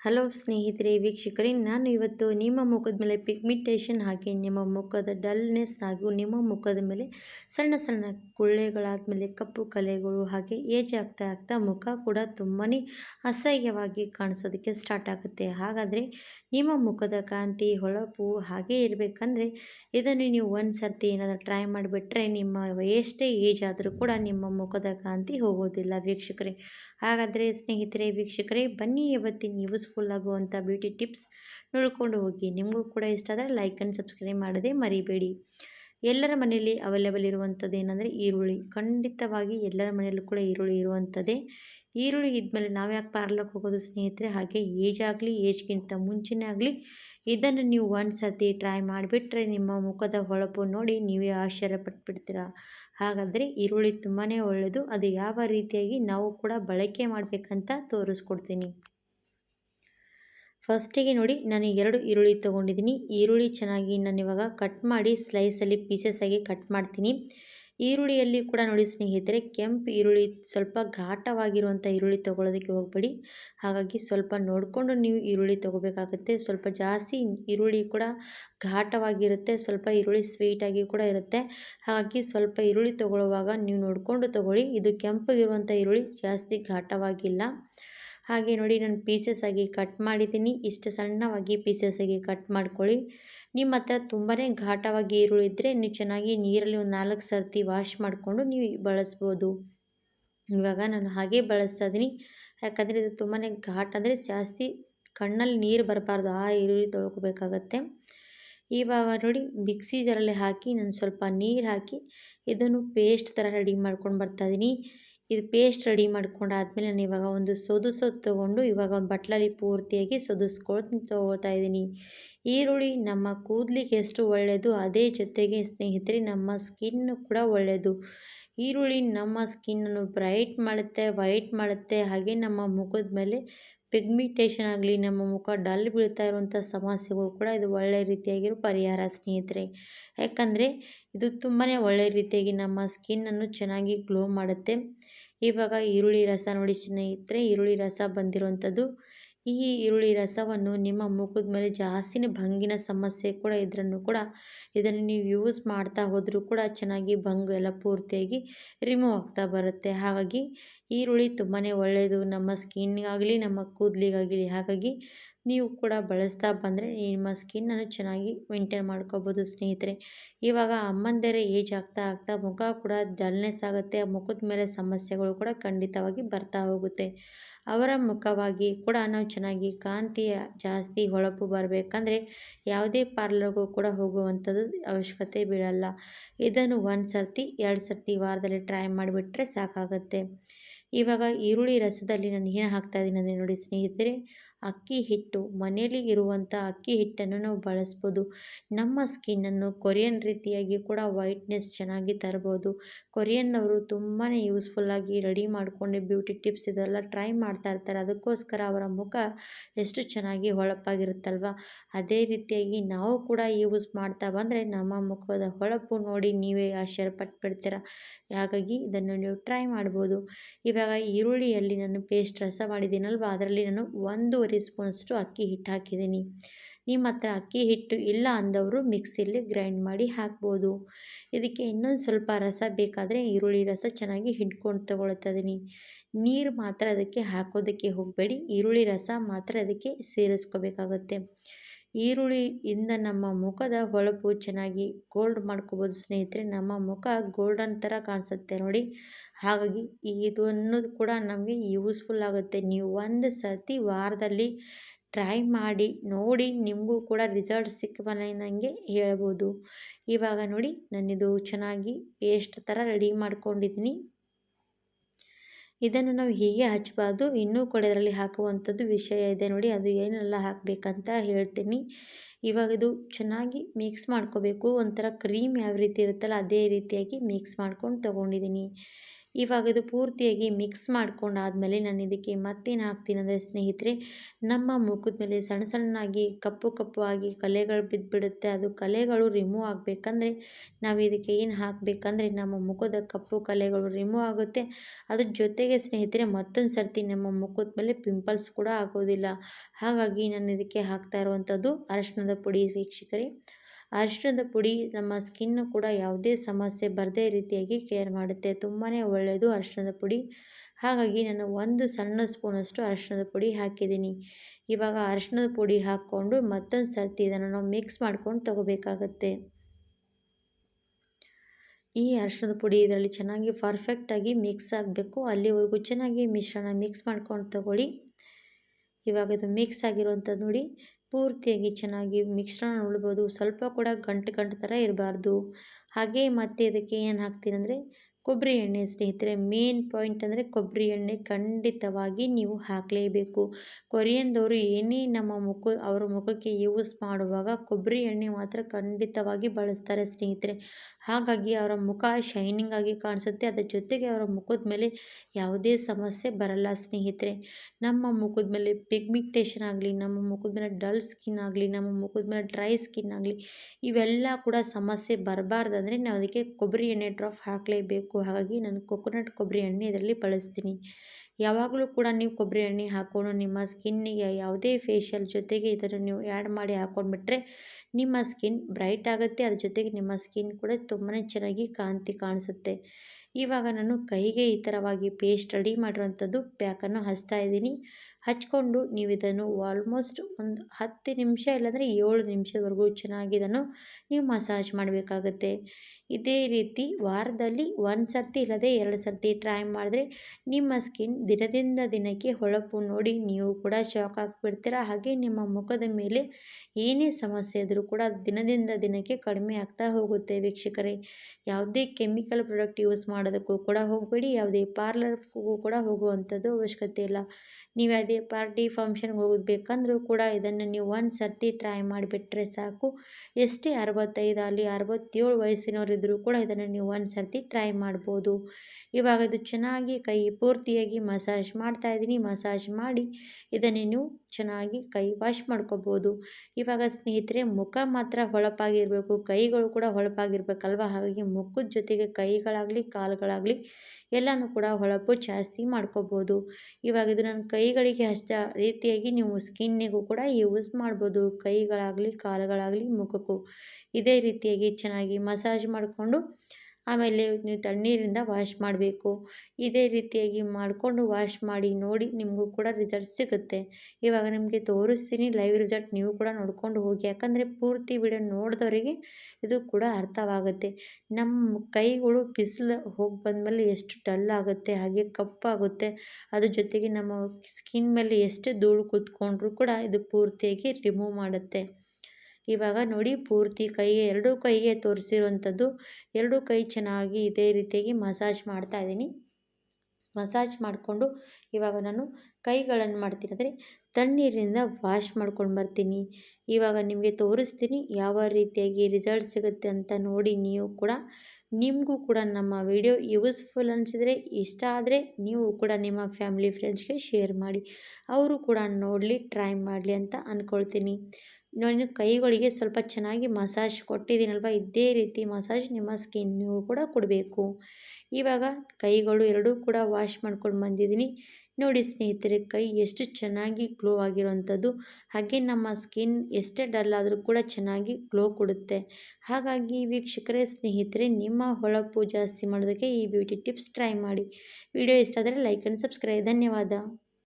Hello ಸ್ನೇಹಿತರೆ, ವೀಕ್ಷಕರೇ, ನಾನು ಇವತ್ತು ನಿಮ್ಮ ಮುಖದ ಮೇಲೆ ಪಿಗ್ಮಿಟೇಷನ್ ಹಾಕಿ, ನಿಮ್ಮ ಮುಖದ ಡಲ್ನೆಸ್ ಹಾಗೂ ನಿಮ್ಮ ಮುಖದ ಮೇಲೆ ಸಣ್ಣ ಸಣ್ಣ ಗುಳ್ಳೆಗಳಾದ ಮೇಲೆ ಕಪ್ಪು ಕಲೆಗಳು ಹಾಗೆ ಏಜ್ ಆಗ್ತಾ ಆಗ್ತಾ ಮುಖ ಕೂಡ ತುಂಬಾ ಅಸಹ್ಯವಾಗಿ ಕಾಣಿಸೋದಕ್ಕೆ ಸ್ಟಾರ್ಟ್ ಆಗುತ್ತೆ. ಹಾಗಾದರೆ ನಿಮ್ಮ ಮುಖದ ಕಾಂತಿ, ಹೊಳಪು ಹಾಗೆ ಇರಬೇಕಂದ್ರೆ ಇದನ್ನು ನೀವು ಒಂದು ಸರ್ತಿ ಏನಾದರೂ ಟ್ರೈ ಮಾಡಿಬಿಟ್ರೆ ನಿಮ್ಮ ಎಷ್ಟೇ ಏಜ್ ಆದರೂ ಕೂಡ ನಿಮ್ಮ ಮುಖದ ಕಾಂತಿ ಹೋಗೋದಿಲ್ಲ ವೀಕ್ಷಕರೇ. ಹಾಗಾದರೆ ಸ್ನೇಹಿತರೆ, ವೀಕ್ಷಕರೇ, ಬನ್ನಿ ಇವತ್ತಿನ ಯೂಸ್ಫುಲ್ ಆಗುವಂಥ ಬ್ಯೂಟಿ ಟಿಪ್ಸ್ ನೋಡ್ಕೊಂಡು ಹೋಗಿ. ನಿಮಗೂ ಕೂಡ ಇಷ್ಟ ಆದರೆ ಲೈಕ್ ಆ್ಯಂಡ್ ಸಬ್ಸ್ಕ್ರೈಬ್ ಮಾಡದೆ ಮರಿಬೇಡಿ. ಎಲ್ಲರ ಮನೆಯಲ್ಲಿ ಅವೈಲೇಬಲ್ ಇರುವಂಥದ್ದು ಏನಂದರೆ ಈರುಳ್ಳಿ. ಖಂಡಿತವಾಗಿ ಎಲ್ಲರ ಮನೆಯಲ್ಲೂ ಕೂಡ ಈರುಳ್ಳಿ ಇರುವಂಥದ್ದೇ. ಈರುಳ್ಳಿ ಇದ್ಮೇಲೆ ನಾವು ಯಾಕೆ ಪಾರ್ಲರ್ಗೆ ಹೋಗೋದು ಸ್ನೇಹಿತರೆ, ಹಾಗೆ ಏಜ್ ಆಗಲಿ ಏಜ್ಗಿಂತ ಮುಂಚೆನೇ ಆಗಲಿ, ಇದನ್ನು ನೀವು ಒಂದು ಸರ್ತಿ ಟ್ರೈ ಮಾಡಿಬಿಟ್ರೆ ನಿಮ್ಮ ಮುಖದ ಹೊಳಪು ನೋಡಿ ನೀವೇ ಆಶ್ಚರ್ಯ ಪಟ್ಬಿಡ್ತೀರ ಹಾಗಾದರೆ ಈರುಳ್ಳಿ ತುಂಬಾ ಒಳ್ಳೆಯದು ಅದು ಯಾವ ರೀತಿಯಾಗಿ ನಾವು ಕೂಡ ಬಳಕೆ ಮಾಡಬೇಕಂತ ತೋರಿಸ್ಕೊಡ್ತೀನಿ. ಫಸ್ಟಿಗೆ ನೋಡಿ ನಾನು ಎರಡು ಈರುಳ್ಳಿ ತೊಗೊಂಡಿದ್ದೀನಿ. ಈರುಳ್ಳಿ ಚೆನ್ನಾಗಿ ನಾನು ಇವಾಗ ಕಟ್ ಮಾಡಿ ಸ್ಲೈಸಲ್ಲಿ ಪೀಸಸ್ ಆಗಿ ಕಟ್ ಮಾಡ್ತೀನಿ. ಈರುಳ್ಳಿಯಲ್ಲಿ ಕೂಡ ನೋಡಿ ಸ್ನೇಹಿತರೆ, ಕೆಂಪು ಈರುಳ್ಳಿ ಸ್ವಲ್ಪ ಘಾಟವಾಗಿರುವಂಥ ಈರುಳ್ಳಿ ತೊಗೊಳೋದಕ್ಕೆ ಹೋಗಬೇಡಿ. ಹಾಗಾಗಿ ಸ್ವಲ್ಪ ನೋಡಿಕೊಂಡು ನೀವು ಈರುಳ್ಳಿ ತೊಗೋಬೇಕಾಗುತ್ತೆ. ಸ್ವಲ್ಪ ಜಾಸ್ತಿ ಈರುಳ್ಳಿ ಕೂಡ ಘಾಟವಾಗಿರುತ್ತೆ, ಸ್ವಲ್ಪ ಈರುಳ್ಳಿ ಸ್ವೀಟಾಗಿ ಕೂಡ ಇರುತ್ತೆ. ಹಾಗಾಗಿ ಸ್ವಲ್ಪ ಈರುಳ್ಳಿ ತೊಗೊಳ್ಳುವಾಗ ನೀವು ನೋಡಿಕೊಂಡು ತೊಗೊಳ್ಳಿ. ಇದು ಕೆಂಪಗಿರುವಂಥ ಈರುಳ್ಳಿ ಜಾಸ್ತಿ ಘಾಟವಾಗಿಲ್ಲ. ಹಾಗೆ ನೋಡಿ ನಾನು ಪೀಸಸ್ ಆಗಿ ಕಟ್ ಮಾಡಿದ್ದೀನಿ. ಇಷ್ಟು ಸಣ್ಣವಾಗಿ ಪೀಸಸ್ ಆಗಿ ಕಟ್ ಮಾಡ್ಕೊಳ್ಳಿ. ನಿಮ್ಮ ಹತ್ರ ತುಂಬಾ ಘಾಟವಾಗಿ ಈರುಳ್ಳಿ ಇದ್ದರೆ ನೀವು ಚೆನ್ನಾಗಿ ನೀರಲ್ಲಿ ಒಂದು ನಾಲ್ಕು ಸರ್ತಿ ವಾಶ್ ಮಾಡಿಕೊಂಡು ನೀವು ಬಳಸ್ಬೋದು. ಇವಾಗ ನಾನು ಹಾಗೆ ಬಳಸ್ತಾ ಇದ್ದೀನಿ. ಯಾಕಂದರೆ ಇದು ತುಂಬಾ ಘಾಟ್ ಅಂದರೆ ಜಾಸ್ತಿ ಕಣ್ಣಲ್ಲಿ ನೀರು ಬರಬಾರ್ದು. ಆ ಈರುಳ್ಳಿ ತೊಳ್ಕೊಬೇಕಾಗತ್ತೆ. ಇವಾಗ ನೋಡಿ ಮಿಕ್ಸಿ ಜಾರಲ್ಲಿ ಹಾಕಿ ನಾನು ಸ್ವಲ್ಪ ನೀರು ಹಾಕಿ ಇದನ್ನು ಪೇಸ್ಟ್ ಥರ ರೆಡಿ ಮಾಡ್ಕೊಂಡು ಬರ್ತಾಯಿದ್ದೀನಿ ಇದು ಪೇಸ್ಟ್ ರೆಡಿ ಮಾಡ್ಕೊಂಡಾದ್ಮೇಲೆ ನಾನು ಇವಾಗ ಒಂದು ಸೊದಿಸೋದು ತೊಗೊಂಡು ಇವಾಗ ಒಂದು ಬಟ್ಲಲ್ಲಿ ಪೂರ್ತಿಯಾಗಿ ಸೊದಿಸ್ಕೊಂಡು ತೊಗೊಳ್ತಾ ಇದ್ದೀನಿ. ಈರುಳ್ಳಿ ನಮ್ಮ ಕೂದಲಿಗೆ ಎಷ್ಟು ಒಳ್ಳೆಯದು ಅದೇ ಜೊತೆಗೆ ಸ್ನೇಹಿತರೆ ನಮ್ಮ ಸ್ಕಿನ್ನು ಕೂಡ ಒಳ್ಳೆಯದು ಈರುಳ್ಳಿ ನಮ್ಮ ಸ್ಕಿನ್ನನ್ನು ಬ್ರೈಟ್ ಮಾಡುತ್ತೆ, ವೈಟ್ ಮಾಡುತ್ತೆ, ಹಾಗೆ ನಮ್ಮ ಮುಖದ ಮೇಲೆ ಪಿಗ್ಮಿಟೇಷನ್ ಆಗಲಿ, ನಮ್ಮ ಮುಖ ಡಲ್ ಬೀಳ್ತಾ ಇರುವಂಥ ಸಮಸ್ಯೆಗಳು ಕೂಡ ಇದು ಒಳ್ಳೆಯ ರೀತಿಯಾಗಿರೋ ಪರಿಹಾರ, ಸ್ನೇಹಿತರೆ. ಯಾಕಂದರೆ ಇದು ತುಂಬಾ ಒಳ್ಳೆಯ ರೀತಿಯಾಗಿ ನಮ್ಮ ಸ್ಕಿನ್ನನ್ನು ಚೆನ್ನಾಗಿ ಗ್ಲೋ ಮಾಡುತ್ತೆ. ಇವಾಗ ಈರುಳ್ಳಿ ರಸ ನೋಡಿ ಸ್ನೇಹಿತರೆ, ಈರುಳ್ಳಿ ರಸ ಬಂದಿರುವಂಥದ್ದು ಈ ಈರುಳ್ಳಿ ರಸವನ್ನು ನಿಮ್ಮ ಮುಖದ ಮೇಲೆ ಜಾಸ್ತಿನೇ ಭಂಗಿನ ಸಮಸ್ಯೆ ಕೂಡ ಇದ್ರೂ ಕೂಡ ಇದನ್ನು ನೀವು ಯೂಸ್ ಮಾಡ್ತಾ ಹೋದರೂ ಕೂಡ ಚೆನ್ನಾಗಿ ಭಂಗು ಎಲ್ಲ ಪೂರ್ತಿಯಾಗಿ ರಿಮೂವ್ ಆಗ್ತಾ ಬರುತ್ತೆ. ಹಾಗಾಗಿ ಈರುಳ್ಳಿ ತುಂಬಾ ಒಳ್ಳೆಯದು ನಮ್ಮ ಸ್ಕಿನ್ಗಾಗಲಿ ನಮ್ಮ ಕೂದಲಿಗಾಗಲಿ. ಹಾಗಾಗಿ ನೀವು ಕೂಡ ಬಳಸ್ತಾ ಬಂದರೆ ನಿಮ್ಮ ಸ್ಕಿನ್ನನ್ನು ಚೆನ್ನಾಗಿ ಮೇಂಟೈನ್ ಮಾಡ್ಕೋಬೋದು ಸ್ನೇಹಿತರೆ. ಇವಾಗ ಅಮ್ಮಂದಿರ ಏಜ್ ಆಗ್ತಾ ಆಗ್ತಾ ಮುಖ ಕೂಡ ಡಲ್ನೆಸ್ ಆಗುತ್ತೆ ಮುಖದ ಮೇಲೆ ಸಮಸ್ಯೆಗಳು ಕೂಡ ಖಂಡಿತವಾಗಿ ಬರ್ತಾ ಹೋಗುತ್ತೆ. ಅವರ ಮುಖವಾಗಿ ಕೂಡ ನಾವು ಚೆನ್ನಾಗಿ ಕಾಂತಿ ಜಾಸ್ತಿ ಹೊಳಪು ಬರಬೇಕಂದ್ರೆ ಯಾವುದೇ ಪಾರ್ಲರ್ಗೂ ಕೂಡ ಹೋಗುವಂಥದ್ದು ಅವಶ್ಯಕತೆ ಬೀಳಲ್ಲ. ಇದನ್ನು ಒಂದು ಸರ್ತಿ, ಎರಡು ಸರ್ತಿ ವಾರದಲ್ಲಿ ಟ್ರೈ ಮಾಡಿಬಿಟ್ರೆ ಸಾಕಾಗುತ್ತೆ. ಇವಾಗ ಈರುಳ್ಳಿ ರಸದಲ್ಲಿ ನಾನು ಏನು ಹಾಕ್ತಾಯಿದ್ದೀನಿ ಅಂದರೆ ನೋಡಿ ಸ್ನೇಹಿತರೆ ಅಕ್ಕಿ ಹಿಟ್ಟು, ಮನೆಯಲ್ಲಿ ಇರುವಂಥ ಅಕ್ಕಿ ಹಿಟ್ಟನ್ನು ನಾವು ಬಳಸ್ಬೋದು. ನಮ್ಮ ಸ್ಕಿನ್ನನ್ನು ಕೊರಿಯನ್ ರೀತಿಯಾಗಿ ಕೂಡ ವೈಟ್ನೆಸ್ ಚೆನ್ನಾಗಿ ತರ್ಬೋದು. ಕೊರಿಯನ್ನವರು ತುಂಬಾ ಯೂಸ್ಫುಲ್ಲಾಗಿ ರೆಡಿ ಮಾಡಿಕೊಂಡು ಬ್ಯೂಟಿ ಟಿಪ್ಸ್ ಇದೆಲ್ಲ ಟ್ರೈ ಮಾಡ್ತಾ ಇರ್ತಾರೆ. ಅದಕ್ಕೋಸ್ಕರ ಅವರ ಮುಖ ಎಷ್ಟು ಚೆನ್ನಾಗಿ ಹೊಳಪಾಗಿರುತ್ತಲ್ವ? ಅದೇ ರೀತಿಯಾಗಿ ನಾವು ಕೂಡ ಯೂಸ್ ಮಾಡ್ತಾ ಬಂದರೆ ನಮ್ಮ ಮುಖದ ಹೊಳಪು ನೋಡಿ ನೀವೇ ಆಶ್ಚರ್ಯ ಪಟ್ಬಿಡ್ತೀರ ಹಾಗಾಗಿ ಇದನ್ನು ನೀವು ಟ್ರೈ ಮಾಡ್ಬೋದು. ಇವಾಗ ಈರುಳ್ಳಿಯಲ್ಲಿ ನಾನು ಪೇಸ್ಟ್ ರಸ ಮಾಡಿದ್ದೀನಲ್ವ? ಅದರಲ್ಲಿ ನಾನು ಒಂದೂವರೆ ಸ್ಪೂನಷ್ಟು ಅಕ್ಕಿ ಹಿಟ್ಟು ಹಾಕಿದ್ದೀನಿ. ನಿಮ್ಮ ಹತ್ರ ಅಕ್ಕಿ ಹಿಟ್ಟು ಇಲ್ಲ ಅಂದವರು ಮಿಕ್ಸಿಯಲ್ಲಿ ಗ್ರೈಂಡ್ ಮಾಡಿ ಹಾಕ್ಬೋದು. ಇದಕ್ಕೆ ಇನ್ನೊಂದು ಸ್ವಲ್ಪ ರಸ ಬೇಕಾದರೆ ಈರುಳ್ಳಿ ರಸ ಚೆನ್ನಾಗಿ ಹಿಡ್ಕೊಂಡು ತಗೊಳ್ತಾ ನೀರು ಮಾತ್ರ ಅದಕ್ಕೆ ಹಾಕೋದಕ್ಕೆ ಹೋಗಬೇಡಿ. ಈರುಳ್ಳಿ ರಸ ಮಾತ್ರ ಅದಕ್ಕೆ ಸೇರಿಸ್ಕೋಬೇಕಾಗತ್ತೆ. ಈರುಳ್ಳಿಯಿಂದ ನಮ್ಮ ಮುಖದ ಹೊಳಪು ಚೆನ್ನಾಗಿ ಗೋಲ್ಡ್ ಮಾಡ್ಕೋಬೋದು ಸ್ನೇಹಿತರೆ. ನಮ್ಮ ಮುಖ ಗೋಲ್ಡನ್ ಥರ ಕಾಣಿಸುತ್ತೆ ನೋಡಿ. ಹಾಗಾಗಿ ಇದು ಅನ್ನೋದು ಕೂಡ ನಮಗೆ ಯೂಸ್ಫುಲ್ ಆಗುತ್ತೆ. ನೀವು ಒಂದು ಸರ್ತಿ ವಾರದಲ್ಲಿ ಟ್ರೈ ಮಾಡಿ ನೋಡಿ ನಿಮಗೂ ಕೂಡ ರಿಸಲ್ಟ್ ಸಿಕ್ಕಬಲ್ಲ ನನಗೆ ಹೇಳ್ಬೋದು. ಇವಾಗ ನೋಡಿ ನಾನಿದು ಚೆನ್ನಾಗಿ ಪೇಸ್ಟ್ ಥರ ರೆಡಿ ಮಾಡ್ಕೊಂಡಿದ್ದೀನಿ. ಇದನ್ನು ನಾವು ಹೀಗೆ ಹಚ್ಚಬಾರ್ದು. ಇನ್ನೂ ಕೂಡ ಇದರಲ್ಲಿ ಹಾಕುವಂಥದ್ದು ವಿಷಯ ಇದೆ ನೋಡಿ, ಅದು ಏನೆಲ್ಲ ಹಾಕಬೇಕಂತ ಹೇಳ್ತೀನಿ. ಇವಾಗ ಇದು ಚೆನ್ನಾಗಿ ಮಿಕ್ಸ್ ಮಾಡ್ಕೋಬೇಕು. ಒಂಥರ ಕ್ರೀಮ್ ಯಾವ ರೀತಿ ಇರುತ್ತಲ್ಲ, ಅದೇ ರೀತಿಯಾಗಿ ಮಿಕ್ಸ್ ಮಾಡ್ಕೊಂಡು ತೊಗೊಂಡಿದ್ದೀನಿ. ಇವಾಗ ಇದು ಪೂರ್ತಿಯಾಗಿ ಮಿಕ್ಸ್ ಮಾಡ್ಕೊಂಡಾದಮೇಲೆ ನಾನು ಇದಕ್ಕೆ ಮತ್ತೇನು ಹಾಕ್ತೀನಿ ಅಂದರೆ ಸ್ನೇಹಿತರೆ, ನಮ್ಮ ಮುಖದ ಮೇಲೆ ಸಣ್ಣ ಸಣ್ಣಾಗಿ, ಕಪ್ಪು ಕಪ್ಪು ಆಗಿ ಕಲೆಗಳು ಬಿದ್ದುಬಿಡುತ್ತೆ ಅದು ಕಲೆಗಳು ರಿಮೂವ್ ಆಗಬೇಕಂದ್ರೆ ನಾವು ಇದಕ್ಕೆ ಏನು ಹಾಕಬೇಕಂದ್ರೆ ನಮ್ಮ ಮುಖದ ಕಪ್ಪು ಕಲೆಗಳು ರಿಮೂವ್ ಆಗುತ್ತೆ. ಅದ್ರ ಜೊತೆಗೆ ಸ್ನೇಹಿತರೆ ಮತ್ತೊಂದು ಸರ್ತಿ ನಮ್ಮ ಮುಖದ ಮೇಲೆ ಪಿಂಪಲ್ಸ್ ಕೂಡ ಆಗೋದಿಲ್ಲ. ಹಾಗಾಗಿ ನಾನು ಇದಕ್ಕೆ ಹಾಕ್ತಾ ಇರುವಂಥದ್ದು ಅರಶಿನದ ಪುಡಿ ವೀಕ್ಷಕರೇ. ಅರಿಶಿಣದ ಪುಡಿ ನಮ್ಮ ಸ್ಕಿನ್ನು ಕೂಡ ಯಾವುದೇ ಸಮಸ್ಯೆ ಬರದೇ ರೀತಿಯಾಗಿ ಕೇರ್ ಮಾಡುತ್ತೆ. ತುಂಬಾ ಒಳ್ಳೆಯದು ಅರಿಶಿಣದ ಪುಡಿ. ಹಾಗಾಗಿ ನಾನು ಒಂದು ಸಣ್ಣ ಸ್ಪೂನಷ್ಟು ಅರಿಶಿಣದ ಪುಡಿ ಹಾಕಿದ್ದೀನಿ. ಇವಾಗ ಅರಿಶಿಣದ ಪುಡಿ ಹಾಕ್ಕೊಂಡು ಮತ್ತೊಂದು ಸರ್ತಿ ಇದನ್ನು ನಾವು ಮಿಕ್ಸ್ ಮಾಡ್ಕೊಂಡು ತಗೋಬೇಕಾಗತ್ತೆ. ಈ ಅರಿಶಿಣದ ಪುಡಿ ಇದರಲ್ಲಿ ಚೆನ್ನಾಗಿ ಪರ್ಫೆಕ್ಟಾಗಿ ಮಿಕ್ಸ್ ಆಗಬೇಕು. ಅಲ್ಲಿವರೆಗೂ ಚೆನ್ನಾಗಿ ಮಿಶ್ರಣ ಮಿಕ್ಸ್ ಮಾಡ್ಕೊಂಡು ತಗೊಳ್ಳಿ. ಇವಾಗ ಇದು ಮಿಕ್ಸ್ ಆಗಿರುವಂಥದ್ದು ನೋಡಿ. ಪೂರ್ತಿಯಾಗಿ ಚೆನ್ನಾಗಿ ಮಿಶ್ರಣ ನೋಡ್ಬೋದು ಸ್ವಲ್ಪ ಕೂಡ ಗಂಟು ಗಂಟು ಥರ ಇರಬಾರ್ದು. ಹಾಗೆ ಮತ್ತೆ ಇದಕ್ಕೆ ಏನು ಹಾಕ್ತೀನಿ ಅಂದರೆ ಕೊಬ್ಬರಿ ಎಣ್ಣೆ ಸ್ನೇಹಿತರೆ. ಮೇನ್ ಪಾಯಿಂಟ್ ಅಂದರೆ ಕೊಬ್ಬರಿ ಎಣ್ಣೆ ಖಂಡಿತವಾಗಿ ನೀವು ಹಾಕಲೇಬೇಕು. ಕೊರಿಯನ್ದವರು ಏನೇ ನಮ್ಮ ಮುಖ, ಅವರ ಮುಖಕ್ಕೆ ಯೂಸ್ ಮಾಡುವಾಗ ಕೊಬ್ಬರಿ ಎಣ್ಣೆ ಮಾತ್ರ ಖಂಡಿತವಾಗಿ ಬಳಸ್ತಾರೆ ಸ್ನೇಹಿತರೆ. ಹಾಗಾಗಿ ಅವರ ಮುಖ ಶೈನಿಂಗ್ ಆಗಿ ಕಾಣಿಸುತ್ತೆ. ಅದರ ಜೊತೆಗೆ ಅವರ ಮುಖದ ಮೇಲೆ ಯಾವುದೇ ಸಮಸ್ಯೆ ಬರಲ್ಲ ಸ್ನೇಹಿತರೆ. ನಮ್ಮ ಮುಖದ ಮೇಲೆ ಪಿಗ್ಮಿಕ್ಟೇಷನ್ ಆಗಲಿ, ನಮ್ಮ ಮುಖದ ಮೇಲೆ ಡಲ್ ಸ್ಕಿನ್ ಆಗಲಿ, ನಮ್ಮ ಮುಖದ ಮೇಲೆ ಡ್ರೈ ಸ್ಕಿನ್ ಆಗಲಿ, ಇವೆಲ್ಲ ಕೂಡ ಸಮಸ್ಯೆ ಬರಬಾರ್ದಂದ್ರೆ ನಾವು ಅದಕ್ಕೆ ಕೊಬ್ಬರಿ ಎಣ್ಣೆ ಡ್ರಾಪ್ ಹಾಕಲೇಬೇಕು. ಹಾಗಾಗಿ ನಾನು ಕೊಕೊನಟ್ ಕೊಬ್ಬರಿ ಎಣ್ಣೆ ಇದರಲ್ಲಿ ಬಳಸ್ತೀನಿ. ಯಾವಾಗಲೂ ಕೂಡ ನೀವು ಕೊಬ್ಬರಿ ಎಣ್ಣೆ ಹಾಕೊಂಡು ನಿಮ್ಮ ಸ್ಕಿನ್ನಿಗೆ ಯಾವುದೇ ಫೇಶಿಯಲ್ ಜೊತೆಗೆ ಇದನ್ನು ನೀವು ಆ್ಯಡ್ ಮಾಡಿ ಹಾಕ್ಕೊಂಡ್ಬಿಟ್ರೆ ನಿಮ್ಮ ಸ್ಕಿನ್ ಬ್ರೈಟ್ ಆಗುತ್ತೆ, ಅದ್ರ ಜೊತೆಗೆ ನಿಮ್ಮ ಸ್ಕಿನ್ ಕೂಡ ತುಂಬಾ ಚೆನ್ನಾಗಿ ಕಾಂತಿ ಕಾಣಿಸುತ್ತೆ. ಇವಾಗ ನಾನು ಕೈಗೆ ಈ ಥರವಾಗಿ ಪೇಸ್ಟ್ ರೆಡಿ ಮಾಡಿರುವಂಥದ್ದು ಪ್ಯಾಕನ್ನು ಹಚ್ತಾ ಇದ್ದೀನಿ. ಹಚ್ಕೊಂಡು ನೀವು ಇದನ್ನು ಆಲ್ಮೋಸ್ಟ್ ಒಂದು ಹತ್ತು ನಿಮಿಷ ಇಲ್ಲಾಂದರೆ ಏಳು ನಿಮಿಷದವರೆಗೂ ಚೆನ್ನಾಗಿ ಇದನ್ನು ನೀವು ಮಸಾಜ್ ಮಾಡಬೇಕಾಗುತ್ತೆ. ಇದೇ ರೀತಿ ವಾರದಲ್ಲಿ ಒಂದು ಸರ್ತಿ ಇಲ್ಲದೆ ಎರಡು ಸರ್ತಿ ಟ್ರೈ ಮಾಡಿದ್ರೆ ನಿಮ್ಮ ಸ್ಕಿನ್ ದಿನದಿಂದ ದಿನಕ್ಕೆ ಹೊಳಪು ನೋಡಿ ನೀವು ಕೂಡ ಶಾಕ್ ಆಗಿಬಿಡ್ತೀರ. ಹಾಗೆ ನಿಮ್ಮ ಮುಖದ ಮೇಲೆ ಏನೇ ಸಮಸ್ಯೆ ಇದ್ದರೂ ಕೂಡ ದಿನದಿಂದ ದಿನಕ್ಕೆ ಕಡಿಮೆ ಆಗ್ತಾ ಹೋಗುತ್ತೆ ವೀಕ್ಷಕರೇ. ಯಾವುದೇ ಕೆಮಿಕಲ್ ಪ್ರಾಡಕ್ಟ್ ಯೂಸ್ ಮಾಡೋದಕ್ಕೂ ಕೂಡ ಹೋಗಬೇಡಿ, ಯಾವುದೇ ಪಾರ್ಲರ್ಗೂ ಕೂಡ ಹೋಗುವಂಥದ್ದು ಅವಶ್ಯಕತೆ ಇಲ್ಲ. ನೀವು ಯಾವುದೇ ಪಾರ್ಟಿ ಫಂಕ್ಷನ್ಗೆ ಹೋಗಬೇಕಂದ್ರೂ ಕೂಡ ಇದನ್ನು ನೀವು ಒಂದು ಸರ್ತಿ ಟ್ರೈ ಮಾಡಿಬಿಟ್ರೆ ಸಾಕು. ಎಷ್ಟೇ ಅರವತ್ತೈದು ಅಲ್ಲಿ ಅರವತ್ತೇಳು ವಯಸ್ಸಿನವರಿದ್ದರೂ ಕೂಡ ಇದನ್ನು ನೀವು ಒಂದು ಸರ್ತಿ ಟ್ರೈ ಮಾಡ್ಬೋದು. ಇವಾಗ ಇದು ಚೆನ್ನಾಗಿ ಕೈ ಪೂರ್ತಿಯಾಗಿ ಮಸಾಜ್ ಮಾಡ್ತಾ ಇದ್ದೀನಿ. ಮಸಾಜ್ ಮಾಡಿ ಇದನ್ನು ನೀವು ಚೆನ್ನಾಗಿ ಕೈ ವಾಶ್ ಮಾಡ್ಕೋಬೋದು. ಇವಾಗ ಸ್ನೇಹಿತರೆ, ಮುಖ ಮಾತ್ರ ಹೊಳಪಾಗಿರಬೇಕು. ಕೈಗಳು ಕೂಡ ಹೊಳಪಾಗಿರ್ಬೇಕಲ್ವ? ಹಾಗಾಗಿ ಮುಖದ ಜೊತೆಗೆ ಕೈಗಳಾಗಲಿ, ಕಾಲುಗಳಾಗಲಿ ಎಲ್ಲನೂ ಕೂಡ ಹೊಳಪು ಜಾಸ್ತಿ ಮಾಡ್ಕೋಬೋದು. ಇವಾಗ ಇದು ನನ್ನ ಕೈಗಳಿಗೆ ಹಚ್ಚ ರೀತಿಯಾಗಿ ನೀವು ಸ್ಕಿನ್ನಿಗೂ ಕೂಡ ಯೂಸ್ ಮಾಡ್ಬೋದು. ಕೈಗಳಾಗಲಿ, ಕಾಲುಗಳಾಗಲಿ, ಮುಖಕ್ಕೂ. ಇದೇ ರೀತಿಯಾಗಿ ಚೆನ್ನಾಗಿ ಮಸಾಜ್ ಮಾಡಿಕೊಂಡು ಆಮೇಲೆ ನೀವು ತಣ್ಣೀರಿಂದ ವಾಶ್ ಮಾಡಬೇಕು. ಇದೇ ರೀತಿಯಾಗಿ ಮಾಡಿಕೊಂಡು ವಾಶ್ ಮಾಡಿ ನೋಡಿ ನಿಮಗೂ ಕೂಡ ರಿಸಲ್ಟ್ ಸಿಗುತ್ತೆ. ಇವಾಗ ನಿಮಗೆ ತೋರಿಸ್ತೀನಿ ಲೈವ್ ರಿಸಲ್ಟ್ ನೀವು ಕೂಡ ನೋಡ್ಕೊಂಡು ಹೋಗಿ. ಯಾಕಂದರೆ ಪೂರ್ತಿ ವಿಡಿಯೋ ನೋಡಿದವರಿಗೆ ಇದು ಕೂಡ ಅರ್ಥವಾಗುತ್ತೆ. ನಮ್ಮ ಕೈಗಳು ಬಿಸಿಲು ಹೋಗಿ ಬಂದಮೇಲೆ ಎಷ್ಟು ಡಲ್ ಆಗುತ್ತೆ, ಹಾಗೆ ಕಪ್ಪಾಗುತ್ತೆ ಅದ್ರ ಜೊತೆಗೆ ನಮ್ಮ ಸ್ಕಿನ್ ಮೇಲೆ ಎಷ್ಟು ಧೂಳು ಕೂತ್ಕೊಂಡ್ರೂ ಕೂಡ ಇದು ಪೂರ್ತಿಯಾಗಿ ರಿಮೂವ್ ಮಾಡುತ್ತೆ. ಇವಾಗ ನೋಡಿ ಪೂರ್ತಿ ಕೈಗೆ, ಎರಡೂ ಕೈಗೆ ತೋರಿಸಿರುವಂಥದ್ದು. ಎರಡೂ ಕೈ ಚೆನ್ನಾಗಿ ಇದೇ ರೀತಿಯಾಗಿ ಮಸಾಜ್ ಮಾಡ್ತಾ ಇದ್ದೀನಿ. ಮಸಾಜ್ ಮಾಡಿಕೊಂಡು ಇವಾಗ ನಾನು ಕೈಗಳನ್ನು ಮಾಡ್ತೀನಿ. ಅಂದರೆ ತಣ್ಣೀರಿನಿಂದ ವಾಶ್ ಮಾಡ್ಕೊಂಡು ಬರ್ತೀನಿ. ಇವಾಗ ನಿಮಗೆ ತೋರಿಸ್ತೀನಿ ಯಾವ ರೀತಿಯಾಗಿ ರಿಸಲ್ಟ್ ಸಿಗುತ್ತೆ ಅಂತ ನೋಡಿ ನೀವು ಕೂಡ. ನಿಮಗೂ ಕೂಡ ನಮ್ಮ ವಿಡಿಯೋ ಯೂಸ್ಫುಲ್ ಅನಿಸಿದರೆ, ಇಷ್ಟ ಆದರೆ ನೀವು ಕೂಡ ನಿಮ್ಮ ಫ್ಯಾಮಿಲಿ ಫ್ರೆಂಡ್ಸ್ಗೆ ಶೇರ್ ಮಾಡಿ. ಅವರು ಕೂಡ ನೋಡಲಿ, ಟ್ರೈ ಮಾಡಲಿ ಅಂತ ಅಂದ್ಕೊಳ್ತೀನಿ ನಾನು ಕೈಗಳಿಗೆ ಸ್ವಲ್ಪ ಚೆನ್ನಾಗಿ ಮಸಾಜ್ ಕೊಟ್ಟಿದ್ದೀನಲ್ವ? ಇದೇ ರೀತಿ ಮಸಾಜ್ ನಿಮ್ಮ ಸ್ಕಿನ್ನಿಗೂ ಕೂಡ ಕೊಡಬೇಕು. ಇವಾಗ ಕೈಗಳು ಎರಡೂ ಕೂಡ ವಾಶ್ ಮಾಡ್ಕೊಂಡು ಬಂದಿದ್ದೀನಿ. ನೋಡಿ ಸ್ನೇಹಿತರೆ, ಕೈ ಎಷ್ಟು ಚೆನ್ನಾಗಿ ಗ್ಲೋ ಆಗಿರೋವಂಥದ್ದು ಹಾಗೆ ನಮ್ಮ ಸ್ಕಿನ್ ಎಷ್ಟೇ ಡಲ್ ಆದರೂ ಕೂಡ ಚೆನ್ನಾಗಿ ಗ್ಲೋ ಕೊಡುತ್ತೆ. ಹಾಗಾಗಿ ವೀಕ್ಷಕರೇ, ಸ್ನೇಹಿತರೆ, ನಿಮ್ಮ ಹೊಳಪು ಜಾಸ್ತಿ ಮಾಡೋದಕ್ಕೆ ಈ ಬ್ಯೂಟಿ ಟಿಪ್ಸ್ ಟ್ರೈ ಮಾಡಿ. ವಿಡಿಯೋ ಇಷ್ಟ ಆದರೆ ಲೈಕ್ ಆ್ಯಂಡ್ ಸಬ್ಸ್ಕ್ರೈಬ್. ಧನ್ಯವಾದ.